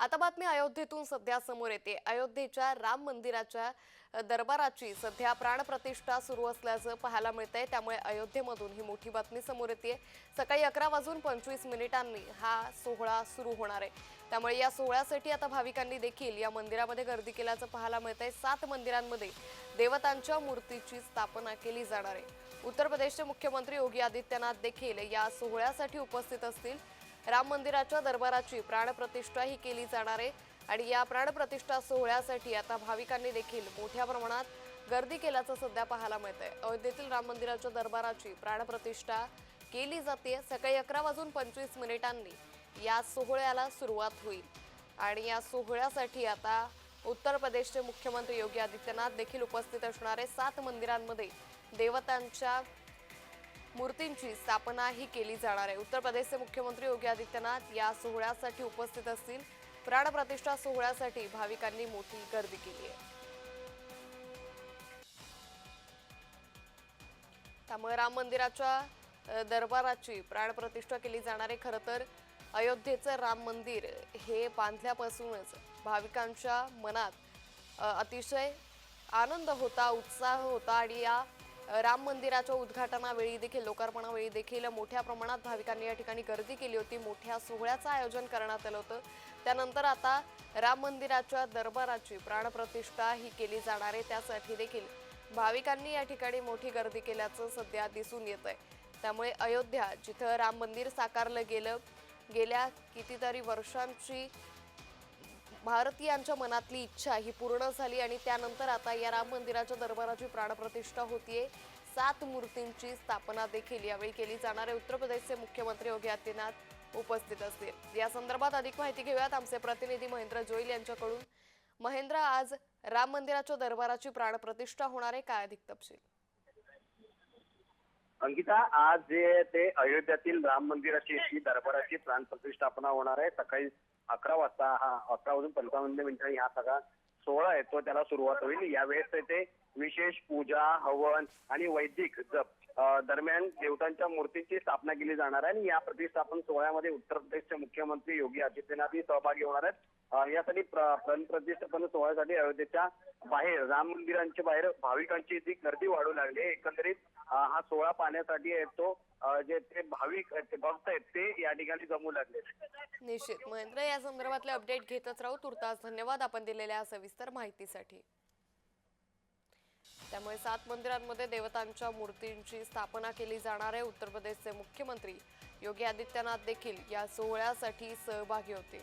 आता बातमी अयोध्येतून सध्या समोर येते. अयोध्येच्या राम मंदिराच्या दरबाराची सध्या प्राणप्रतिष्ठा सुरू असल्याचं पाहायला मिळतंय. त्यामुळे अयोध्येमधून ही मोठी बातमी समोर येते सकाळी अकरा वाजून पंचवीस मिनिटांनी हा सोहळा सुरू होणार आहे. त्यामुळे या सोहळ्यासाठी आता भाविकांनी देखील या मंदिरामध्ये गर्दी केल्याचं पाहायला मिळतंय. सात मंदिरांमध्ये देवतांच्या मूर्तीची स्थापना केली जाणार आहे. उत्तर प्रदेशचे मुख्यमंत्री योगी आदित्यनाथ देखील या सोहळ्यासाठी उपस्थित असतील. राम मंदिराच्या दरबाराची प्राणप्रतिष्ठा ही केली जाणार आहे. आणि या प्राणप्रतिष्ठा सोहळ्यासाठी आता भाविकांनी देखील मोठ्या प्रमाणात गर्दी केल्याचं सध्या पाहायला मिळतंय. अयोध्येतील राम मंदिराच्या दरबाराची प्राणप्रतिष्ठा केली जाते. सकाळी अकरा वाजून पंचवीस मिनिटांनी या सोहळ्याला सुरुवात होईल. आणि या सोहळ्यासाठी आता उत्तर प्रदेशचे मुख्यमंत्री योगी आदित्यनाथ देखील उपस्थित असणारे सात मंदिरांमध्ये देवतांच्या मूर्तींची स्थापनाही केली जाणार आहे. उत्तर प्रदेशचे मुख्यमंत्री योगी आदित्यनाथ या सोहळ्यासाठी उपस्थित असतील. प्राणप्रतिष्ठा सोहळ्यासाठी भाविकांनी मोठी गर्दी केली आहे. त्यामुळे राम मंदिराच्या दरबाराची प्राणप्रतिष्ठा केली जाणार आहे. खरं तर अयोध्येचं राम मंदिर हे बांधल्यापासूनच भाविकांच्या मनात अतिशय आनंद होता उत्साह होता आणि या राम मंदिराच्या उद्घाटनावेळी देखील लोकार्पणावेळी देखील मोठ्या प्रमाणात भाविकांनी या ठिकाणी गर्दी केली होती. मोठ्या सोहळ्याचं आयोजन करण्यात आलं होतं. त्यानंतर आता राम मंदिराच्या दरबाराची प्राणप्रतिष्ठा ही केली जाणार आहे. त्यासाठी देखील भाविकांनी या ठिकाणी मोठी गर्दी केल्याचं सध्या दिसून येत आहे त्यामुळे अयोध्या जिथं राम मंदिर साकारलं गेलं गेल्या कितीतरी वर्षांची भारतीयांच्या मनातली इच्छा ही पूर्ण झाली आणि त्यानंतर आता या राम मंदिराच्या दरबाराची प्राणप्रतिष्ठा होतीये. सात मूर्तींची स्थापना देखील यावेळी केली जाणार आहे. उत्तर प्रदेशचे मुख्यमंत्री योगी आदित्यनाथ उपस्थित असतील. या संदर्भात अधिक माहिती घेऊयात आमचे प्रतिनिधी महेंद्र जोईल यांच्याकडून. महेंद्र आज राम मंदिराच्या दरबाराची प्राणप्रतिष्ठा होणार आहे. काय अधिक तपशील? अंकिता आज जे ते अयोध्यातील राम मंदिराची दरबाराची प्राण प्रतिष्ठापना होणार आहे. सकाळी अकरा वाजता हा अकरा वाजून पंचावन्न मिनिटांनी हा सगळा सोहळा आहे तो त्याला सुरुवात होईल. यावेळेस ते विशेष पूजा हवन आणि वैदिक जप दरम्यान देवतांच्या मूर्तीची स्थापना केली जाणार आहे आणि या प्रतिष्ठापन सोहळ्यामध्ये उत्तर प्रदेशचे मुख्यमंत्री योगी आदित्यनाथही सहभागी होणार आहेत. यासाठी प्रतिष्ठापन सोहळ्यासाठी अयोध्येच्या बाहेर राम मंदिरांच्या बाहेर भाविकांची जी गर्दी वाढू लागली एकंदरीत हा सोहळा पाहण्यासाठी येतो जे ते भाविक ते भक्त आहेत ते या ठिकाणी जमू लागले निश्चित. महेंद्र या संदर्भातले अपडेट घेतच राहू. तुर्तास धन्यवाद आपण दिलेल्या सविस्तर माहितीसाठी. त्यामुळे सात मंदिरांमध्ये देवतांच्या मूर्तींची स्थापना केली जाणार आहे. उत्तर प्रदेशचे मुख्यमंत्री योगी आदित्यनाथ देखील या सोहळ्यासाठी सहभागी होते